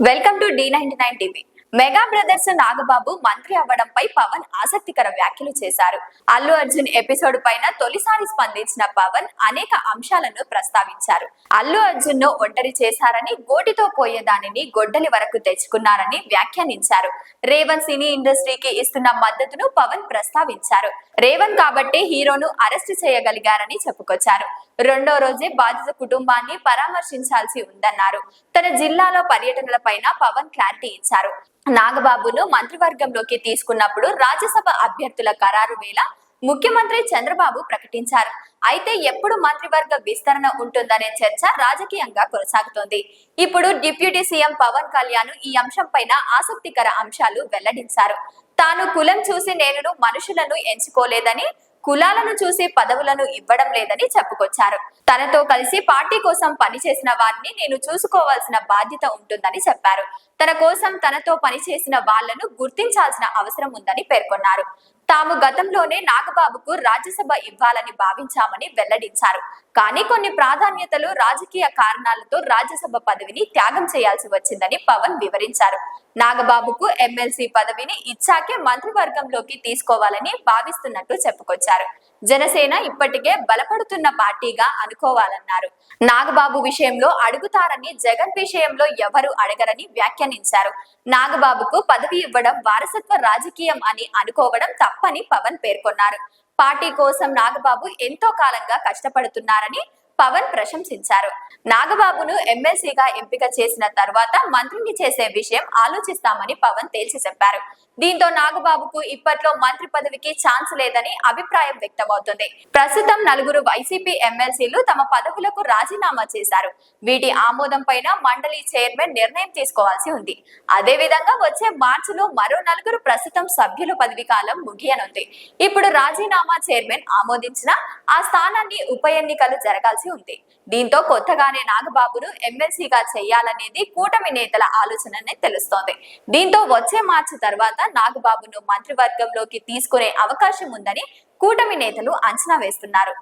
Welcome to the ninety nine TV mega brothers Nagababu మంత్రి అవ్వడంపై పవన్ ఆసక్తికర వ్యాఖ్యలు చేశారు. అల్లు అర్జున్ ఎపిసోడ్ పైన తొలిసారి స్పందించిన పవన్ అనేక అంశాలను ప్రస్తావించారు. అల్లు అర్జున్ను ఒంటరి చేశారని గోటితో పోయే దానిని గొడ్డలి వరకు తెచ్చుకున్నారని వ్యాఖ్యానించారు. రేవంత్ సినీ ఇండస్ట్రీకి ఇస్తున్న మద్దతును పవన్ ప్రస్తావించారు. రేవంత్ కాబట్టి హీరోను అరెస్ట్ చేయగలిగారని చెప్పుకొచ్చారు. రెండో రోజే బాధిత కుటుంబాన్ని పరామర్శించాల్సి ఉందన్నారు. తన జిల్లాలో పర్యటనలపైన పవన్ క్లారిటీ ఇచ్చారు. నాగబాబును మంత్రివర్గంలోకి తీసుకున్నప్పుడు రాజ్యసభ అభ్యర్థుల ఖరారు వేళ ముఖ్యమంత్రి చంద్రబాబు ప్రకటించారు. అయితే ఎప్పుడు మంత్రివర్గ విస్తరణ ఉంటుందనే చర్చ రాజకీయంగా కొనసాగుతోంది. ఇప్పుడు డిప్యూటీ సీఎం పవన్ కళ్యాణ్ ఈ అంశంపైన ఆసక్తికర అంశాలు వెల్లడించారు. తాను కులం చూసి నేను మనుషులను ఎంచుకోలేదని కులాలను చూసి పదవులను ఇవ్వడం లేదని చెప్పుకొచ్చారు. తనతో కలిసి పార్టీ కోసం పనిచేసిన వారిని నేను చూసుకోవాల్సిన బాధ్యత ఉంటుందని చెప్పారు. తన కోసం తనతో పనిచేసిన వాళ్ళను గుర్తించాల్సిన అవసరం ఉందని పేర్కొన్నారు. తాము గతంలోనే నాగబాబుకు రాజ్యసభ ఇవ్వాలని భావించామని వెల్లడించారు. కానీ కొన్ని ప్రాధాన్యతలు రాజకీయ కారణాలతో రాజ్యసభ పదవిని త్యాగం చేయాల్సి వచ్చిందని పవన్ వివరించారు. నాగబాబుకు ఎమ్మెల్సీ పదవిని ఇచ్చాకే మంత్రివర్గంలోకి తీసుకోవాలని భావిస్తున్నట్టు చెప్పుకొచ్చారు. జనసేన ఇప్పటికే బలపడుతున్న పార్టీగా అనుకోవాలన్నారు. నాగబాబు విషయంలో అడుగుతారని జగన్ విషయంలో ఎవరు అడగరని వ్యాఖ్యానించారు. నాగబాబుకు పదవి ఇవ్వడం వారసత్వ రాజకీయం అని అనుకోవడం తప్పని పవన్ పేర్కొన్నారు. పార్టీ కోసం నాగబాబు ఎంతో కాలంగా కష్టపడుతున్నారని పవన్ ప్రశంసించారు. నాగబాబును ఎమ్మెల్సీగా ఎంపిక చేసిన తర్వాత మంత్రిని చేసే విషయం ఆలోచిస్తామని పవన్ తేల్చి చెప్పారు. దీంతో నాగబాబుకు ఇప్పట్లో మంత్రి పదవికి ఛాన్స్ లేదని అభిప్రాయం వ్యక్తమవుతుంది. ప్రస్తుతం నలుగురు వైసీపీ ఎమ్మెల్సీలు తమ పదవులకు రాజీనామా చేశారు. వీటి ఆమోదం పైన మండలి చైర్మన్ నిర్ణయం తీసుకోవాల్సి ఉంది. అదే విధంగా వచ్చే మార్చిలో మరో నలుగురు ప్రస్తుతం సభ్యుల పదవి కాలం ముగియనుంది. ఇప్పుడు రాజీనామా చైర్మన్ ఆమోదించిన ఆ స్థానాన్ని ఉప ఎన్నికలు జరగాల్సి ఉంది. దీంతో కొత్తగానే నాగబాబును ఎమ్మెల్సీగా చేయాలనేది కూటమి నేతల ఆలోచననే తెలుస్తోంది. దీంతో వచ్చే మార్చి తర్వాత తర్వాత నాగబాబును మంత్రివర్గంలోకి తీసుకునే అవకాశం ఉందని కూటమి నేతలు అంచనా వేస్తున్నారు.